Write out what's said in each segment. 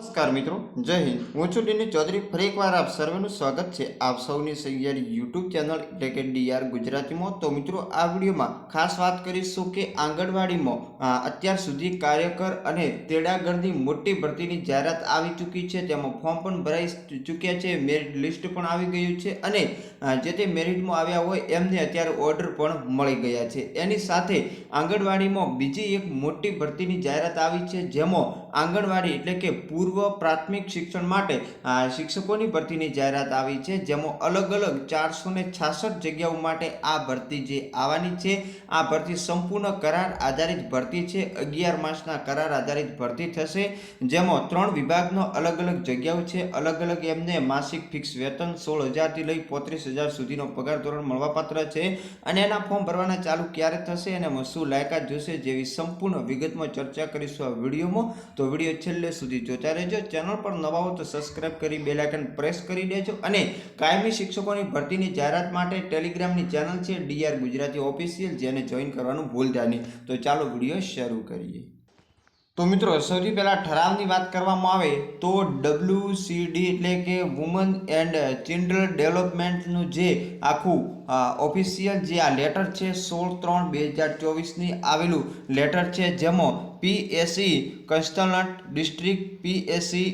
નમસ્કાર મિત્રો, જય હિન્દ. હું છું ડીની ચૌધરી. ફરી એકવાર આપ સર્વેનું સ્વાગત છે આપ સૌની સૈયારી યુટ્યુબ ચેનલ એટલે કે ડીઆર ગુજરાતીમાં. તો મિત્રો, આ વિડીયોમાં ખાસ વાત કરીશું કે આંગણવાડીમાં અત્યાર સુધી કાર્યકર અને તેડાગરની મોટી ભરતીની જાહેરાત આવી ચૂકી છે. તેમાં ફોર્મ પણ ભરાઈ ચૂક્યા છે. મેરિટ લિસ્ટ પણ આવી ગયું છે અને જે તે મેરિટમાં આવ્યા હોય એમને અત્યારે ઓર્ડર પણ મળી ગયા છે. એની સાથે આંગણવાડીમાં બીજી એક મોટી ભરતીની જાહેરાત આવી છે, જેમાં આંગણવાડી એટલે કે પૂર્વ પ્રાથમિક શિક્ષણ માટે શિક્ષકોની ભરતીની જાહેરાત આવી છે, જેમાં અલગ અલગ ચારસો ને છાસઠ જગ્યાઓ માટે આ ભરતી જે આવવાની છે, આ ભરતી સંપૂર્ણ કરાર આધારિત ભરતી છે, અગિયાર માસના કરાર આધારિત ભરતી થશે, જેમાં ત્રણ વિભાગનો અલગ અલગ જગ્યાઓ છે, અલગ અલગ એમને માસિક ફિક્સ વેતન સોળ હજારથી લઈ પોત્રીસ હજાર સુધીનો પગાર ધોરણ મળવાપાત્ર છે, અને એના ફોર્મ ભરવાના ચાલુ ક્યારે થશે અને શું લાયકાત જોશે જેવી સંપૂર્ણ વિગતમાં ચર્ચા કરીશું આ વિડીયોમાં, તો વીડિયો છેલ્લે સુધી જોતા રહેજો. ચેનલ પર નવા હો તો સબસ્ક્રાઇબ કરી બેલ આઇકન પ્રેસ કરી દેજો. અને કાયમી શિક્ષકોની ભરતીની જાહેરાત માટે ટેલિગ્રામની ચેનલ છે ડીઆર ગુજરાતી ઓફિશિયલ જેને જોઈન કરવાનું ભૂલતા નહીં. તો ચાલો વીડિયો શરૂ કરીએ. તો મિત્રો, સૌથી પહેલાં ઠરાવની વાત કરવામાં આવે તો ડબલ્યુસીડી એટલે કે વુમન એન્ડ ચિલ્ડ્રન ડેવલપમેન્ટનું જે આખું ઓફિશિયલ જે આ લેટર છે સોળ ત્રણ બે હજાર ચોવીસની આવેલું લેટર છે જેમાં PSC consultant district PSC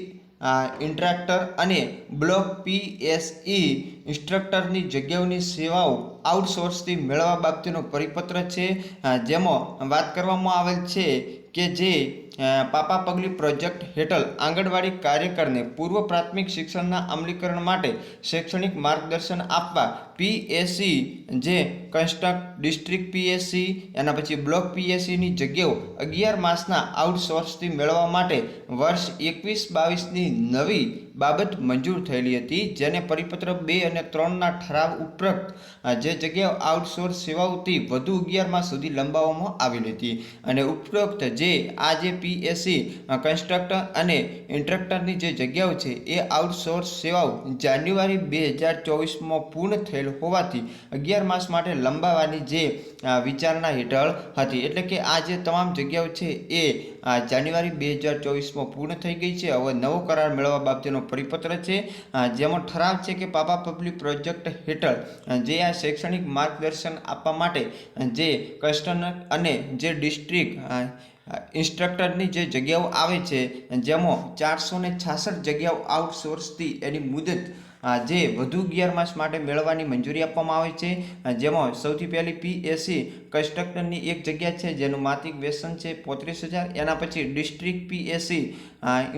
instructor અને બ્લોક પીએસઈ ઇન્સ્ટ્રક્ટરની જગ્યાઓની સેવાઓ આઉટસોર્સથી મેળવવા બાબતેનો પરિપત્ર છે. જેમાં વાત કરવામાં આવેલ છે કે જે પાપા પગલી પ્રોજેક્ટ હેઠળ આંગણવાડી કાર્યકરને પૂર્વ પ્રાથમિક શિક્ષણના અમલીકરણ માટે શૈક્ષણિક માર્ગદર્શન આપવા પીએસસી જે કન્સ્ટ્રક્ટ ડિસ્ટ્રિક્ટ પીએસસી એના પછી બ્લોક પીએસસીની જગ્યાઓ અગિયાર માસના આઉટસોર્સથી મેળવવા માટે વર્ષ એકવીસ બાવીસની નવી બાબત મંજૂર થયેલી હતી, જેને પરિપત્ર બે અને ત્રણના ઠરાવ ઉપરાંત જે જગ્યાઓ આઉટસોર્સ સેવાઓથી વધુ અગિયાર માસ સુધી લંબાવવામાં આવેલી હતી. અને ઉપરોક્ત જે આ જે પીએસસી કન્સ્ટ્રક્ટર અને ઇન્ટ્રક્ટરની જે જગ્યાઓ છે, એ આઉટસોર્સ સેવાઓ જાન્યુઆરી બે હજાર ચોવીસમાં પૂર્ણ થયેલ હોવાથી અગિયાર માસ માટે લંબાવવાની જે વિચારણા હેઠળ હતી. એટલે કે આ જે તમામ જગ્યાઓ છે એ જાન્યુઆરી બે હજાર ચોવીસમાં પૂર્ણ થઈ ગઈ છે. હવે નવો કરાર મેળવવા બાબતેનો પરિપત્ર છે. જેમાં ઠરાવ છે કે પાપા પબ્લિક પ્રોજેક્ટ હેઠળ જે આ શૈક્ષણિક માર્ગદર્શન આપવા માટે જે કસ્ટનર અને જે ડિસ્ટ્રિક્ટ ઇન્સ્ટ્રક્ટરની જે જગ્યાઓ આવે છે, જેમાં ચારસો ને છાસઠ જગ્યાઓ આઉટસોર્સથી એની મુદત જે વધુ અગિયાર માસ માટે મેળવવાની મંજૂરી આપવામાં આવે છે. જેમાં સૌથી પહેલી પીએસસી કન્સ્ટ્રક્ટરની એક જગ્યા છે, જેનું માસિક વેતન છે પોત્રીસ હજાર. એના પછી ડિસ્ટ્રિક્ટ પીએસસી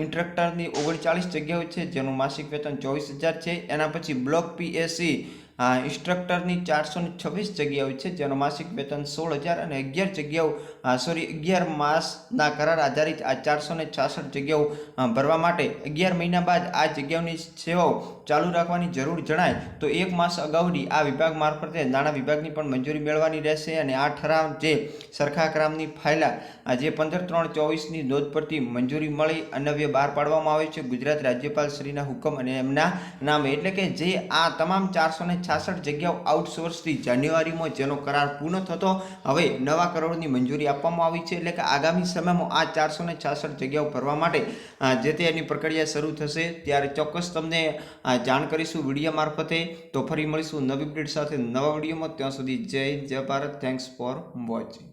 ઇન્ટ્રક્ટરની ઓગણચાળીસ જગ્યાઓ છે, જેનું માસિક વેતન ચોવીસ હજાર છે. એના પછી બ્લોક પીએસસી ઇન્સ્ટ્રક્ટરની ચારસો ને છવ્વીસ જગ્યાઓ છે, જેનો માસિક વેતન સોળ હજાર અને અગિયાર જગ્યાઓ સોરી અગિયાર માસના કરાર આધારિત આ ચારસો ને છાસઠ જગ્યાઓ ભરવા માટે અગિયાર મહિના બાદ આ જગ્યાઓની સેવાઓ ચાલુ રાખવાની જરૂર જણાય. તો એક માસ અગાઉની આ વિભાગ મારફતે નાણાં વિભાગની પણ મંજૂરી મેળવવાની રહેશે અને આ ઠરાવ જે સરખા ક્રામની ફાયલા આ જે પંદર ત્રણ ચોવીસની નોંધ પરથી મંજૂરી મળી, અનવ્ય બહાર પાડવામાં આવે છે. ગુજરાત રાજ્યપાલ શ્રીના હુકમ અને એમના નામે. એટલે કે જે આ તમામ ચારસો ને છાસઠ જગ્યાઓ આઉટસોર્સથી જાન્યુઆરીમાં જેનો કરાર પૂર્ણ થતો હવે નવા કરોડની મંજૂરી આપવામાં આવી છે. એટલે કે આગામી સમયમાં આ ચારસો ને છાસઠ જગ્યાઓ ભરવા માટે જે તે એની પ્રક્રિયા શરૂ થશે, ત્યારે ચોક્કસ તમને જાણ કરીશું વીડિયો મારફતે. તો ફરી મળીશું નવી અપડેટ સાથે નવા વિડીયોમાં. ત્યાં સુધી જય જય ભારત. Thanks for watching